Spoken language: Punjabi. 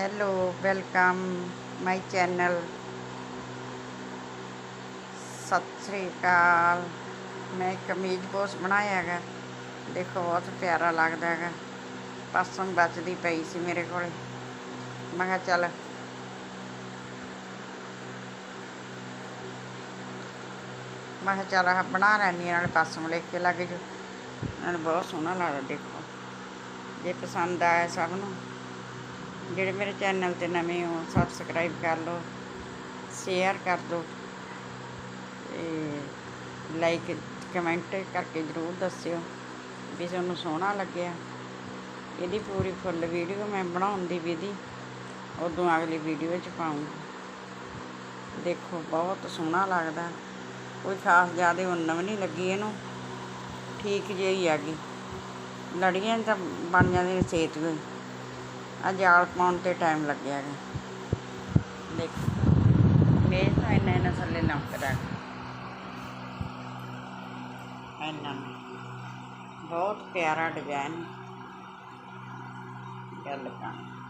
Hello welcome my channel Sat Sri ਅਕਾਲ। ਮੈਂ ਕਮੀਜ਼ ਬੋਸ ਬਣਾਇਆ ਹੈਗਾ। ਦੇਖੋ ਬਹੁਤ ਪਿਆਰਾ ਲੱਗਦਾ ਹੈਗਾ। ਪਾਸੋਂ ਬਚਦੀ ਪਈ ਸੀ ਮੇਰੇ ਕੋਲੇ। ਮੈਂ ਕਿਹਾ ਚੱਲ। ਮੈਂ ਕਿਹਾ ਚੱਲ ਆਹ ਬਣਾ ਲੈਂਦੀ ਹਾਂ, ਨਾਲੇ ਪਾਸੋਂ ਲੈ ਕੇ ਲੱਗ ਜੋ ਨਾਲ ਬਹੁਤ ਸੋਹਣਾ ਲੱਗਦਾ ਦੇਖੋ। ਜੇ ਪਸੰਦ ਆਇਆ ਸਭ ਨੂੰ। ਜਿਹੜੇ ਮੇਰੇ ਚੈਨਲ ਤੇ ਨਵੇਂ ਹੋ ਸਬਸਕ੍ਰਾਈਬ ਕਰ ਲਓ ਸ਼ੇਅਰ ਕਰ ਦਿਓ ਤੇ ਲਾਈਕ ਕਮੈਂਟ ਕਰਕੇ ਜ਼ਰੂਰ ਦੱਸਿਓ ਵੀ ਤੁਹਾਨੂੰ ਸੋਹਣਾ ਲੱਗਿਆ। ਇਹਦੀ ਪੂਰੀ ਫੁੱਲ ਵੀਡੀਓ ਮੈਂ ਬਣਾਉਣ ਦੀ ਵਿਧੀ ਉਦੋਂ ਅਗਲੀ ਵੀਡੀਓ 'ਚ ਪਾਉਂਗੀ। ਦੇਖੋ, ਬਹੁਤ ਸੋਹਣਾ ਲੱਗਦਾ। ਕੋਈ ਖਾਸ ਜ਼ਿਆਦਾ ਉੱਨ ਵੀ ਨਹੀਂ ਲੱਗੀ ਇਹਨੂੰ। ਠੀਕ ਜਿਹੀ ਆ ਗਈ ਲੜੀਆਂ ਤਾਂ ਬਣ ਜਾਂਦੀਆਂ ਨੇ ਛੇਤ ਗਈ ਆ ਜਾਲ ਪਾਉਣ ਤੇ ਟਾਈਮ ਲੱਗਿਆ ਹੈਗਾ ਦੇਖ ਮੇਜ਼ ਤਾਂ ਇੰਨਾ ਇੰਨਾ ਥੱਲੇ ਲੰਕਦਾ ਇੰਨਾ। ਬਹੁਤ ਪਿਆਰਾ ਡਿਜ਼ਾਈਨ ਗੱਲ ਕਰ